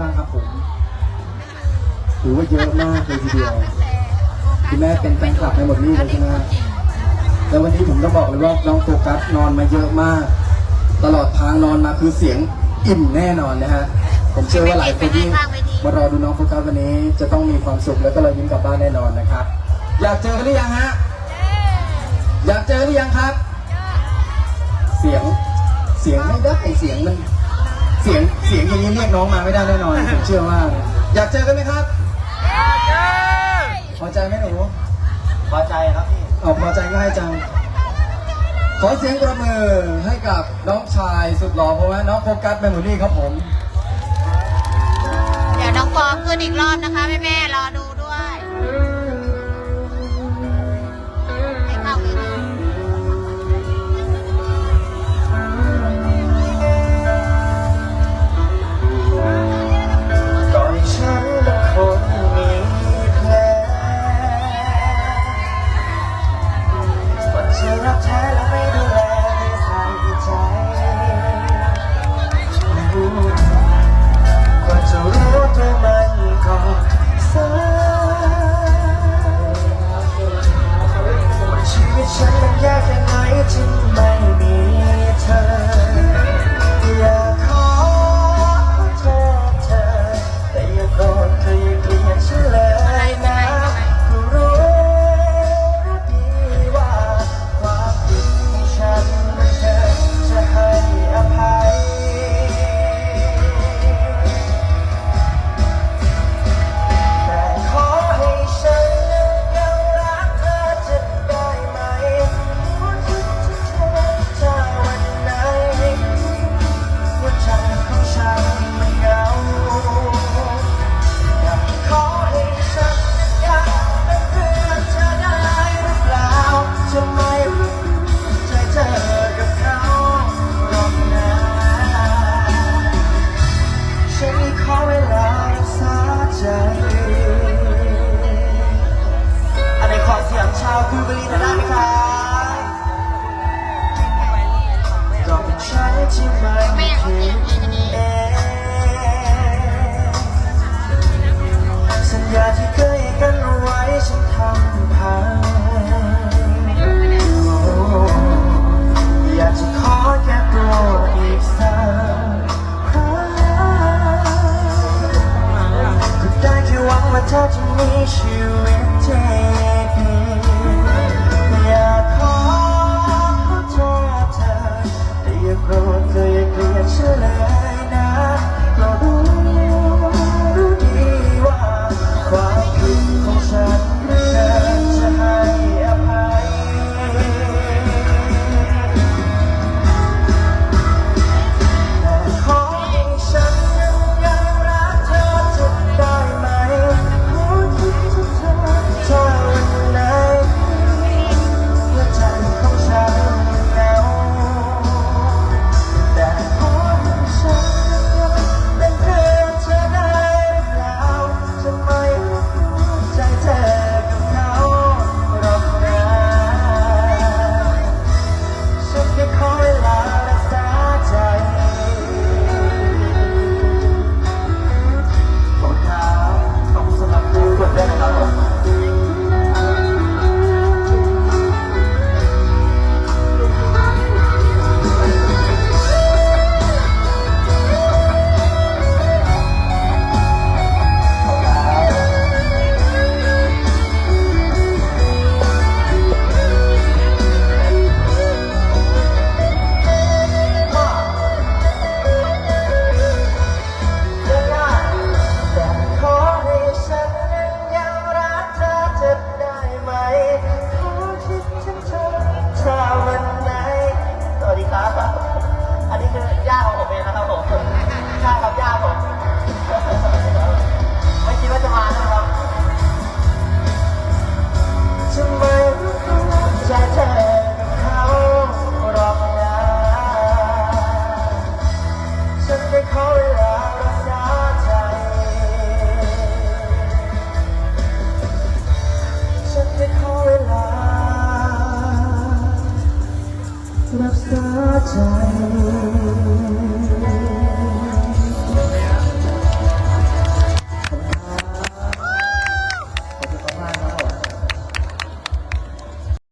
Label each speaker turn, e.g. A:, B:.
A: บ้างครับผมถือว่าเยอะมากเลยทีเดียวคุณแม่เป็นแฟนคลับในหมดนี่เลยใช่ไหมแล้ววันนี้ผมต้องบอกเลยว่าน้องโฟกัสนอนมาเยอะมาก ตลอดทางนอนมาคือเสียงอิ่มแน่นอนนะฮะผมเชื่อว่าหลายคนที่มารอดูน้องโฟกัสวันนี้ จะต้องมีความสุขแล้วก็รอยยิ้มกลับบ้านแน่นอนนะครับ อยากเจอกันหรือยังฮะอยากเจอหรือยังครับ เสียงเสียงไม่ได้เสียงมัน เสียงเสียงอย่างนี้เรียกน้องมาไม่ได้แน่นอนผมเชื่อว่า อยากเจอกันไหมครับพอใจไหมหนู
B: พอใจครับพี่
A: เอาพอใจง่ายจัง ขอเสียงประมือให้กับน้องชายสุดหล่อเพราะว่าน้องโฟกัสเมมโมรี่ครับผม
C: เดี๋ยวน้องปอขึ้นอีกรอบนะคะแม่แม่ๆรอดู
B: รักแท้ ใจอันในขอเสียงชาวคูบรีหน่อยได้ไหมครับก็เป็นฉันที่ไม่
C: เขา
B: คิ
C: เสียง
B: ด
C: ดีกันดี
B: สัญญาที่เคยกัน เธอจะมีชีวิตที่ดีอ ใจ